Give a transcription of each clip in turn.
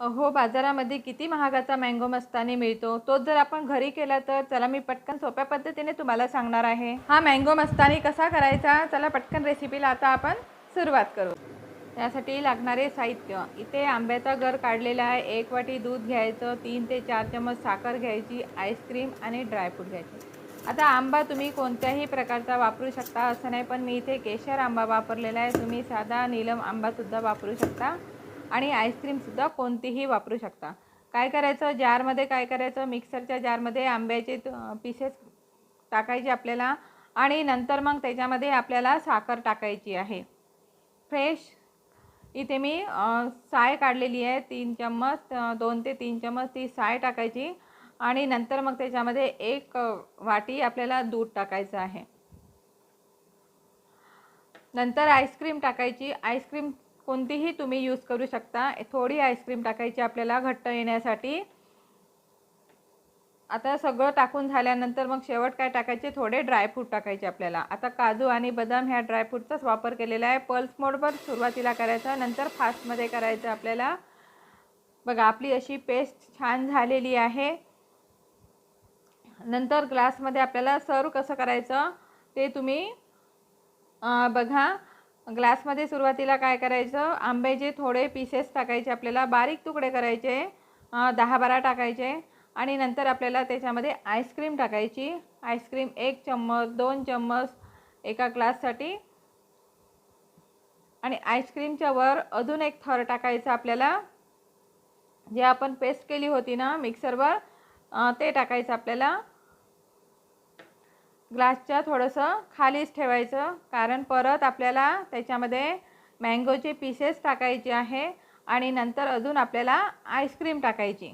हो बाजारामध्ये किती महागाचा मँगो मस्तानी मिळतो? तोच जर आपण घरी केला तर चला मी पटकन सोप्या पद्धतीने तुम्हाला सांगणार आहे. हा मँगो मस्तानी कसा करायचा? चला पटकन रेसिपीला आता आपण सुरुवात करू. त्यासाठी लागणारे साहित्य. इथे आंब्याचा गर काढलेला आहे. एक वाटी दूध घ्यायचं तीन ते चार चमच साखर घ्यायची आईस्क्रीम आणि ड्रायफ्रूट घ्यायचे. आता आंबा तुम्ही कोणत्याही प्रकारचा वापरू शकता असं नाही पण मी इथे केशर आंबा वापरलेला आहे. तुम्ही साधा नीलम आंबासुद्धा वापरू शकता. आणि आईस्क्रीमसुद्धा कोणतीही वापरू शकता. काय करायचं? जारमध्ये काय करायचं? मिक्सरच्या जारमध्ये आंब्याचे पीसेस टाकायचे आपल्याला आणि नंतर मग त्याच्यामध्ये आपल्याला साखर टाकायची आहे. फ्रेश इथे मी साय काढलेली आहे. तीन चम्मच दोन ते तीन चम्मच ती साय टाकायची आणि नंतर मग त्याच्यामध्ये एक वाटी आपल्याला दूध टाकायचं आहे. नंतर आईस्क्रीम टाकायची. आईस्क्रीम कोणतीही तुम्ही यूज करू शकता. थोडी आईस्क्रीम टाकायची आपल्याला घट्ट येण्यासाठी. आता सगळं टाकून झाल्यानंतर मग शेवट काय टाकायचे? थोडे ड्रायफ्रूट टाकायचे आपल्याला. आता काजू आणि बदाम ह्या ड्रायफ्रूटचाच वापर केलेला आहे. पल्स मोडवर सुरुवातीला करायचा नंतर फास्टमध्ये करायचं आपल्याला. बघा आपली अशी पेस्ट छान झालेली आहे. नंतर ग्लासमध्ये आपल्याला सर्व कसं करायचं? ते तुम्ही बघा. ग्लासमध्ये सुरुवातीला काय करायचं? आंब्याचे थोडे पीसेस टाकायचे आपल्याला बारीक तुकडे करायचे दहा बारा टाकायचे आणि नंतर आपल्याला त्याच्यामध्ये आईस्क्रीम टाकायची. आईस्क्रीम एक चम्मच दोन चम्मच एका ग्लाससाठी आणि आईस्क्रीमच्या वर अजून एक थर टाकायचं आपल्याला. जे आपण पेस्ट केली होती ना मिक्सरवर ते टाकायचं आपल्याला. ग्लासच्या थोडंसं खालीच ठेवायचं. कारण परत आपल्याला त्याच्यामध्ये मँगोचे पीसेस टाकायचे आहे आणि नंतर अजून आपल्याला आईस्क्रीम टाकायची.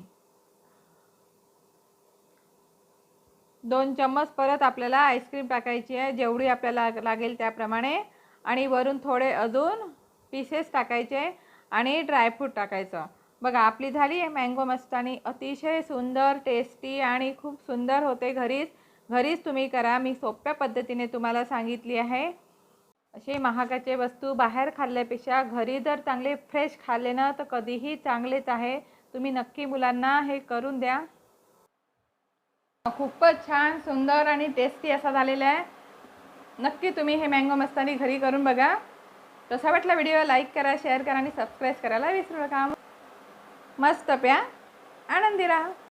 दोन चम्मच परत आपल्याला आईस्क्रीम टाकायची आहे जेवढी आपल्याला लागेल त्याप्रमाणे. आणि वरून थोडे अजून पीसेस टाकायचे आणि ड्रायफ्रूट टाकायचं. बघा आपली झाली मँगो मस्तानी. अतिशय सुंदर टेस्टी आणि खूप सुंदर होते घरीच. घरीच तुम्ही करा. मी सोप्या पद्धतीने तुम्हाला सांगितली आहे. असे महागाचे वस्तू बाहेर खाल्ल्यापेक्षा घरी जर चांगले फ्रेश खाल्ले ना तर कधीही चांगलेच आहे. तुम्ही नक्की मुलांना हे करून द्या. खूपच छान सुंदर आणि टेस्टी असा झालेला आहे. नक्की तुम्ही हे मँगो मस्तानी घरी करून बघा. कसा वाटला व्हिडिओ लाईक करा शेअर करा आणि सबस्क्राईब करायला विसरू नका. मस्त प्या. आनंदी राहा.